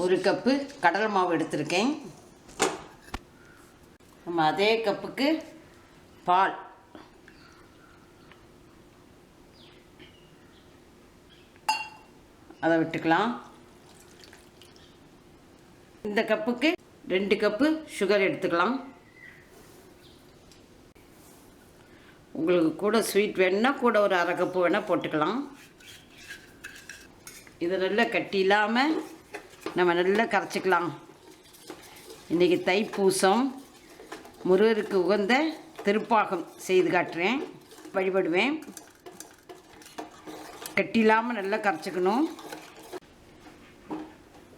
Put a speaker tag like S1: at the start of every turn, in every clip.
S1: ஒரு கப்பு கடலை மாவு எடுத்திருக்கேன். நம்ம அதே கப்புக்கு பால். அதை விட்டுக்கலாம். இந்த கப்புக்கு ரெண்டு கப்பு சுகர் எடுத்துக்கலாம். உங்களுக்கு கூட ஸ்வீட் வேணும்னா கூட ஒரு அரை கப்பு வேணால் போட்டுக்கலாம். இது நல்லா கட்டி இல்லாமல் நம்ம நல்லா கரைச்சிக்கலாம். இன்றைக்கி தைப்பூசம் முருகருக்கு உகந்த திருப்பாகம் செய்து காட்டுறேன் வழிபடுவேன். கட்டில்லாமல் நல்லா கரைச்சிக்கணும்.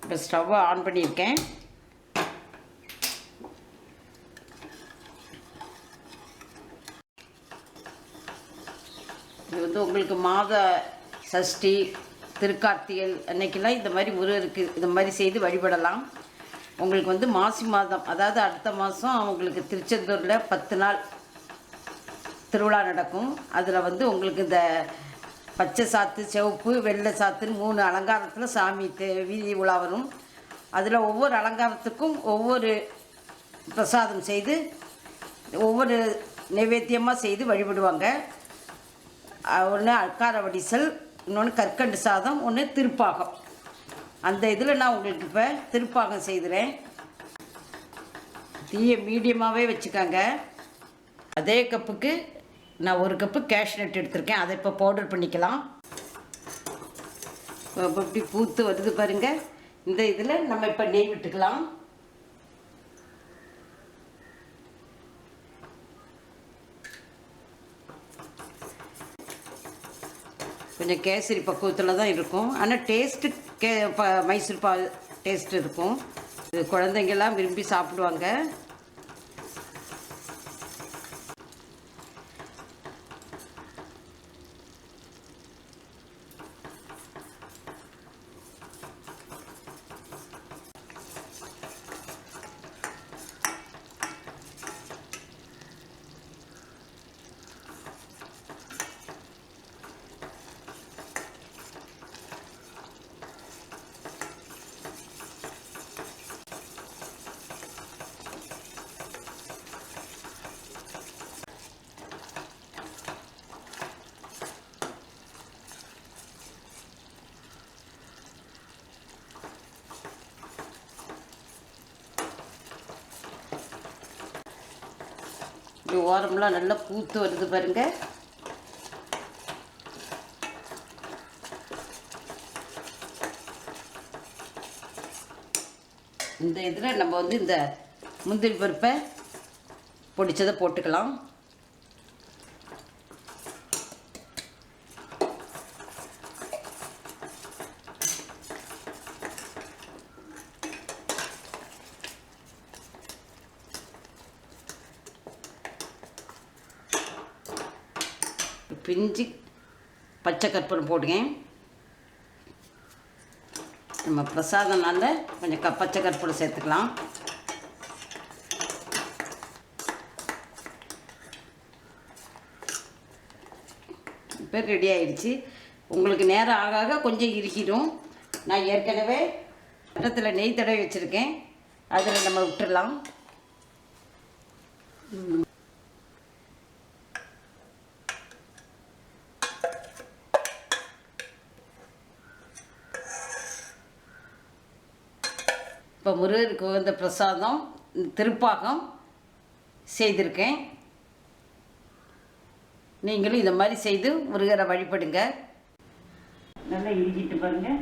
S1: இப்போ ஸ்டவ்வை ஆன் பண்ணியிருக்கேன். இது வந்து உங்களுக்கு மாத சஷ்டி திருக்கார்த்திகை அன்னைக்கெல்லாம் இந்த மாதிரி முருகருக்கு இந்த மாதிரி செய்து வழிபடலாம். உங்களுக்கு வந்து மாசி மாதம் அதாவது அடுத்த மாதம் அவங்களுக்கு திருச்செந்தூரில் பத்து நாள் திருவிழா நடக்கும். அதில் வந்து உங்களுக்கு இந்த பச்சை சாத்து சிவப்பு வெள்ளை சாத்துன்னு மூணு அலங்காரத்தில் சாமி தே- வீதி உலா வரும். அதில் ஒவ்வொரு அலங்காரத்துக்கும் ஒவ்வொரு பிரசாதம் செய்து ஒவ்வொரு நைவேத்தியமாக செய்து வழிபடுவாங்க. ஒன்று அக்கார வடிசல் இன்னொன்று கற்கண்டு சாதம் ஒன்று திருப்பாகம். அந்த இதில் நான் உங்களுக்கு இப்போ திருப்பாகம் செய்கிறேன் தீயை மீடியமாகவே வச்சுக்கோங்க. அதே கப்புக்கு நான் ஒரு கப்பு கேஷ்நட் எடுத்திருக்கேன். அதை இப்போ பவுடர் பண்ணிக்கலாம். இப்போ இப்படி பூத்து வருது பாருங்கள் இந்த இதில் நம்ம இப்போ நெய் விட்டுக்கலாம். கொஞ்சம் கேசரி பக்குவத்தில் தான் இருக்கும். ஆனால் டேஸ்ட்டு கே ப மைசூர் பால் டேஸ்ட் இருக்கும். இது குழந்தைங்கெல்லாம் விரும்பி சாப்பிடுவாங்க. இப்படி ஓரம்லாம் நல்லா பூத்து வருது பாருங்க. இந்த இதில் நம்ம வந்து இந்த முந்திரி பருப்பை பொடிச்சதை போட்டுக்கலாம். பிஞ்சு பச்சை கற்பூரம் போடுங்க நம்ம பிரசாதம்னால கொஞ்சம் க பச்சை கற்பூரம் சேர்த்துக்கலாம். இப்போ ரெடி ஆயிடுச்சு. உங்களுக்கு நேரம் ஆக ஆக கொஞ்சம் இருக்கிடும். நான் ஏற்கனவே பட்டத்தில் நெய் தடவை வச்சுருக்கேன். அதில் நம்ம விட்டுடலாம் இப்போ முருகருக்கு உகந்த பிரசாதம் திருப்பாகம் செய்திருக்கேன். நீங்களும் இந்த மாதிரி செய்து முருகரை வழிபடுங்க. நல்லா இடிக்கிட்டு பாருங்கள்